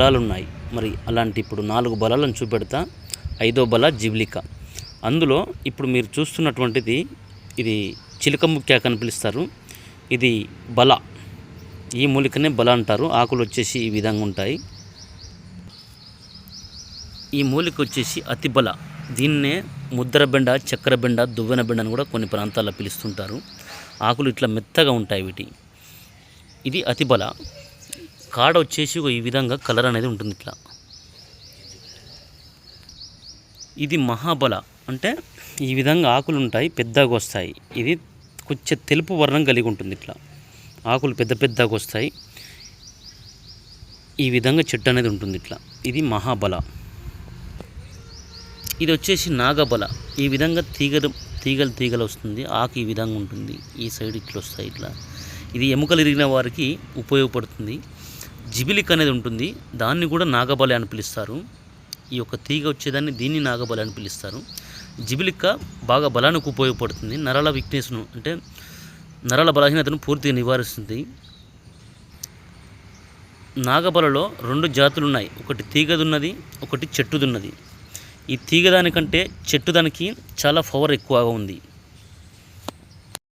బలాలు ఉన్నాయి మరి అలాంటి ఇప్పుడు నాలుగు బలాలను చూపెడతా. ఐదో బల జిబ్లిక అందులో ఇప్పుడు మీరు చూస్తున్నటువంటిది ఇది చిలక ముఖ్య అని పిలుస్తారు. ఇది బల. ఈ మూలికనే బల అంటారు. ఆకులు వచ్చేసి ఈ విధంగా ఉంటాయి. ఈ మూలిక వచ్చేసి అతి బల. దీన్నే ముద్రబెండ చక్కెరబెండ దువ్వెనబెండ దువ్వెన బెండ అని కూడా కొన్ని ప్రాంతాల్లో పిలుస్తుంటారు. ఆకులు ఇట్లా మెత్తగా ఉంటాయి వీటి. ఇది అతి బల. కాడ వచ్చేసి ఈ విధంగా కలర్ అనేది ఉంటుంది ఇట్లా. ఇది మహాబల. అంటే ఈ విధంగా ఆకులు ఉంటాయి పెద్దగా వస్తాయి. ఇది కొంచెం తెలుపు వర్ణం కలిగి ఉంటుంది ఇట్లా. ఆకులు పెద్ద పెద్దగా వస్తాయి. ఈ విధంగా చెట్టు అనేది ఉంటుంది ఇట్లా. ఇది మహాబల. ఇది వచ్చేసి నాగబల. ఈ విధంగా తీగలు తీగలు తీగలు వస్తుంది. ఆకు ఈ విధంగా ఉంటుంది. ఈ సైడ్ ఇట్లా వస్తాయి ఇట్లా. ఇది ఎముకలు ఇరిగిన వారికి ఉపయోగపడుతుంది. జిబిలిక్ అనేది ఉంటుంది. దాన్ని కూడా నాగబలి అని పిలుస్తారు. ఈ యొక్క తీగ వచ్చేదాన్ని దీన్ని నాగబలి అని పిలుస్తారు. జిబిలిక్క బాగా బలానికి ఉపయోగపడుతుంది. నరాల వీక్నెస్ను అంటే నరాల బలహీనతను పూర్తిగా నివారిస్తుంది. నాగబలలో రెండు జాతులు ఉన్నాయి ఒకటి తీగదున్నది ఒకటి చెట్టుదున్నది. ఈ తీగ దానికంటే చెట్టు దానికి చాలా పవర్ ఎక్కువగా ఉంది.